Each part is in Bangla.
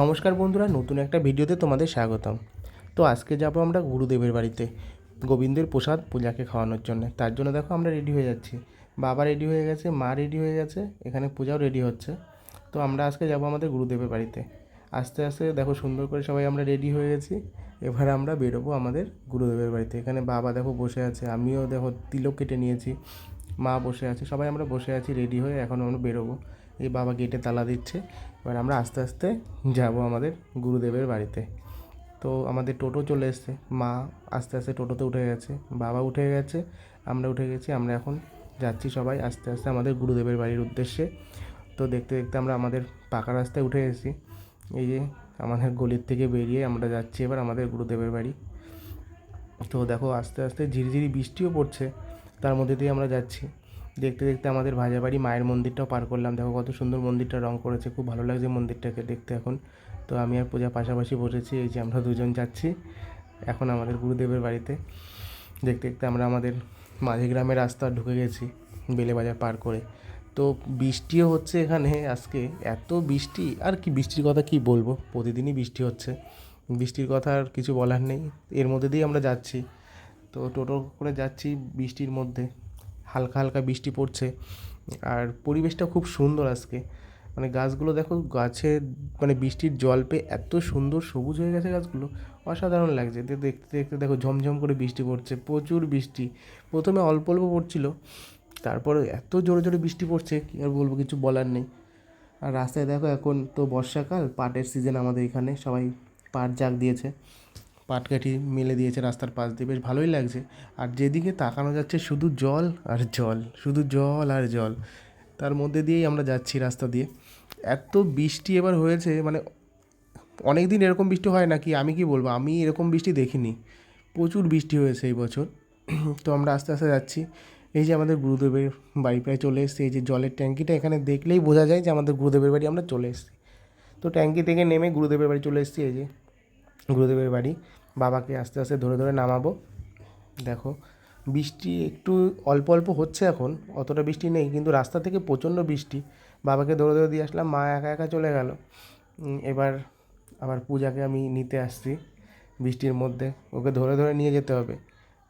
নমস্কার বন্ধুরা, নতুন একটা ভিডিওতে তোমাদের স্বাগতম। তো আজকে যাব আমরা গুরুদেবের বাড়িতে, গোবিন্দের প্রসাদ পূজাকে খাওয়ানোর জন্য। তার জন্য দেখো আমরা রেডি হয়ে যাচ্ছি। বাবা রেডি হয়ে গেছে, মা রেডি হয়ে গেছে, এখানে পূজাও রেডি হচ্ছে। তো আমরা আজকে যাব আমাদের গুরুদেবের বাড়িতে। আস্তে আস্তে দেখো সুন্দর করে সবাই আমরা রেডি হয়ে গেছি। এবার আমরা বেরোবো আমাদের গুরুদেবের বাড়িতে। এখানে বাবা দেখো বসে আছে, আমিও দেখো তিলক কেটে নিয়েছি, মা বসে আছে, সবাই আমরা বসে আছি রেডি হয়ে, এখন আমরা বেরোবো। এই বাবা গেটে তালা দিচ্ছে। এবার আমরা আস্তে আস্তে যাব আমাদের গুরুদেবের বাড়িতে। তো আমাদের টোটো চলে এসছে। মা আস্তে আস্তে টোটোতে উঠে গেছে। বাবা উঠে গেছে। আমরা উঠে গেছি। আমরা এখন যাচ্ছি সবাই আস্তে আস্তে আমাদের গুরুদেবের বাড়ির উদ্দেশ্যে। তো দেখতে দেখতে আমরা আমাদের পাকা রাস্তায় উঠে গেছি। এই যে আমাদের গলির থেকে বেরিয়ে আমরা যাচ্ছি এবার আমাদের গুরুদেবের বাড়ি। তো দেখো আস্তে আস্তে ঝিরিঝিরি বৃষ্টিও পড়ছে। তার মধ্যে দিয়ে আমরা যাচ্ছি। দেখতে দেখতে আমাদের ভাজা বাড়ি মায়ের মন্দিরটাও পার করলাম। দেখো কত সুন্দর মন্দিরটা রং করেছে, খুব ভালো লাগছে মন্দিরটাকে দেখতে এখন। তো আমি আর পূজা পাশাপাশি বসেছি, এই যে আমরা দুজন যাচ্ছি এখন আমাদের গুরুদেবের বাড়িতে। দেখতে দেখতে আমরা আমাদের মাঝে গ্রামের রাস্তা ঢুকে গেছি বেলেবাজার পার করে। তো বৃষ্টিও হচ্ছে এখানে আজকে, এত বৃষ্টি, আর কি বৃষ্টির কথা কি বলব? প্রতিদিনই বৃষ্টি হচ্ছে। বৃষ্টির কথা আর কিছু বলার নেই, এর মধ্যে দিয়েই আমরা যাচ্ছি। তো টোটো করে যাচ্ছি বৃষ্টির মধ্যে। হালকা হালকা বৃষ্টি পড়ছে। আর পরিবেশটা খুব সুন্দর আজকে। মানে গাছগুলো দেখো, গাছে মানে বৃষ্টির জল পেয়ে এত সুন্দর সবুজ হয়ে গেছে গাছগুলো। অসাধারণ লাগছে। দেখতে দেখতে দেখো ঝমঝম করে বৃষ্টি পড়ছে, প্রচুর বৃষ্টি। প্রথমে অল্প অল্প পড়ছিল, তারপরে এত জোরে জোরে বৃষ্টি পড়ছে, কি আর বলব কিছু বলার নেই। আর রাস্তায় দেখো এখন তো বর্ষাকাল, পাটের সিজন আমাদের এখানে, সবাই পাট জাগ দিয়েছে। পাটকাঠি মেলে দিয়েছে রাস্তার পাশ দিয়ে। বেশ ভালোই লাগছে। আর যেদিকে তাকানো যাচ্ছে শুধু জল আর জল, শুধু জল আর জল। তার মধ্যে দিয়েই আমরা যাচ্ছি রাস্তা দিয়ে। এত বৃষ্টি এবার হয়েছে মানে অনেক দিন এরকম বৃষ্টি হয় নাকি? আমি কি বলব? আমি এরকম বৃষ্টি দেখিনি। প্রচুর বৃষ্টি হয়েছে এই বছর। তো আমরা আস্তে আস্তে যাচ্ছি। এই যে আমাদের গুরুদেবের বাড়ি প্রায় চলে এসেছি। এই যে জলের ট্যাঙ্কিটা এখানে দেখলেই বোঝা যায় যে আমাদের গুরুদেবের বাড়ি আমরা চলে এসেছি। তো ট্যাঙ্কি থেকে নেমে গুরুদেবের বাড়ি চলে এসেছি এই যে গুরুদেবের বাড়ি। বাবাকে আস্তে আস্তে ধরে ধরে নামাবো। দেখো, বৃষ্টি একটু অল্প অল্প হচ্ছে এখন, অতটা বৃষ্টি নেই, কিন্তু রাস্তা থেকে প্রচণ্ড বৃষ্টি। বাবাকে ধরে ধরে দিয়ে আসলাম, মা একা একা চলে গেল। এবার আবার পূজাকে আমি নিতে আসছি বৃষ্টির মধ্যে। ওকে ধরে ধরে নিয়ে যেতে হবে।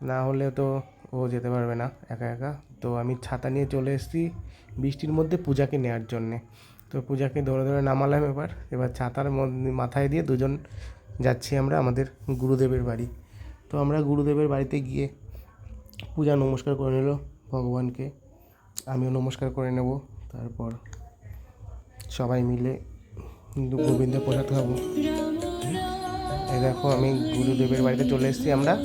না হলে তো ও যেতে পারবে না একা একা। তো আমি ছাতা নিয়ে চলে এসেছি বৃষ্টির মধ্যে পূজাকে নেওয়ার জন্যে। তো পূজাকে ধরে ধরে নামালাম এবার। এবার ছাতার মাথায় দিয়ে দুজন যাচ্ছি আমরা আমাদের গুরুদেবের বাড়ি। তো আমরা গুরুদেবের বাড়িতে গিয়ে পূজা নমস্কার করে নিল ভগবানকে। আমিও নমস্কার করে নেব। তারপর সবাই মিলে গোবিন্দ প্রসাদ খাব। দেখো আমি গুরুদেবের বাড়িতে চলে এসেছি আমরা।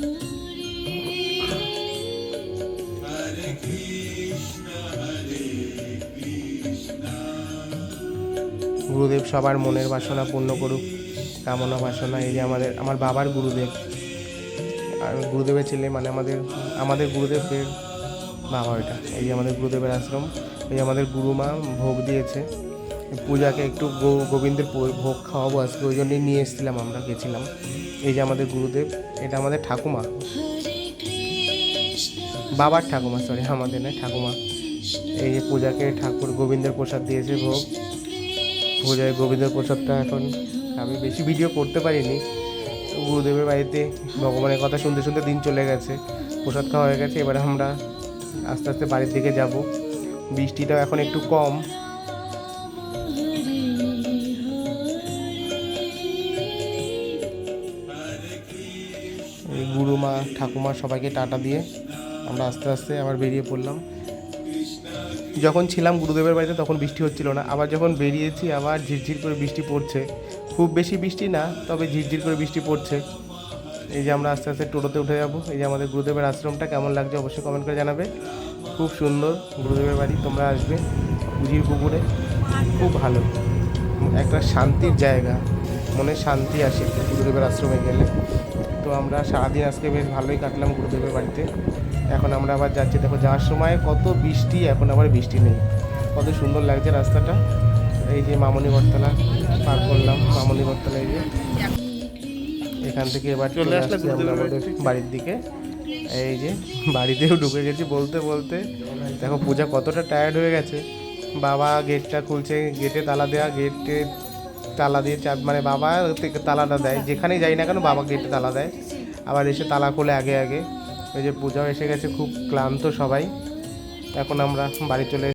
গুরুদেব সবার মনের বাসনা পূর্ণ করুক। কামনা বাসনা, এই যে আমাদের, আমার বাবার গুরুদেব, আর গুরুদেবের ছেলে মানে আমাদের আমাদের গুরুদেবের বাবা ওইটা, এই যে আমাদের গুরুদেবের আশ্রম, এই যে আমাদের গুরুমা ভোগ দিয়েছে। পূজাকে একটু গোবিন্দের ভোগ খাওয়াবো আজকে, ওই জন্যই নিয়ে এসেছিলাম আমরা, গেছিলাম। এই যে আমাদের গুরুদেব, এটা আমাদের ঠাকুমা। বাবার ঠাকুমা সরি আমাদের না ঠাকুমা। এই যে পূজাকে ঠাকুর গোবিন্দের প্রসাদ দিয়েছে ভোগ। পূজায় গোবিন্দের প্রসাদটা এখন আমি বেশি ভিডিও করতে পারিনি। গুরুদেবের বাড়িতে ভগবানের কথা শুনতে শুনতে দিন চলে গেছে, প্রসাদ খাওয়া হয়ে গেছে, এবার আমরা আস্তে আস্তে বাড়ির দিকে যাব। বৃষ্টিটাও এখন একটু কম। এই গুরুমা ঠাকুমা সবাইকে টাটা দিয়ে আমরা আস্তে আস্তে আবার বেরিয়ে পড়লাম। যখন ছিলাম গুরুদেবের বাড়িতে, তখন বৃষ্টি হচ্ছিল না। আবার যখন বেরিয়েছি, আবার ঝিরঝির করে বৃষ্টি পড়ছে। খুব বেশি বৃষ্টি না, তবে ঝিরঝির করে বৃষ্টি পড়ছে। এই যে আমরা আস্তে আস্তে টোটোতে উঠে যাব, এই যে আমাদের গুরুদেবের আশ্রমটা কেমন লাগছে অবশ্যই কমেন্ট করে জানাবে। খুব সুন্দর গুরুদেবের বাড়ি, তোমরা আসবে উজির পুকুরে, খুব ভালো। একটা শান্তির জায়গা, মনে শান্তি আসে গুরুদেবের আশ্রমে গেলে। তো আমরা সারাদিন আজকে বেশ ভালোই কাটলাম গুরুদেবের বাড়িতে। এখন আমরা আবার যাচ্ছি, দেখো যাওয়ার সময় কত বৃষ্টি, এখন আবার বৃষ্টি নেই। কত সুন্দর লাগছে রাস্তাটা। এই যে মামনি বটতলা পার করলাম মামনি বটতলা এই যে এখান থেকে এবার চলে আসছি আমরা আমাদের বাড়ির দিকে। এই যে বাড়িতেও ঢুকে গেছি বলতে বলতে। দেখো পূজা কতটা টায়ার্ড হয়ে গেছে। বাবা গেটটা খুলছে গেটে তালা দেওয়া গেটে তালা দিয়ে চাপ মানে বাবা থেকে তালাটা দেয়। যেখানেই যাই না কেন বাবা গেটে তালা দেয়। আবার এসে তালা খোলে আগে আগে। ওই যে পূজাও এসে গেছে খুব ক্লান্ত সবাই। এখন আমরা বাড়ি চলে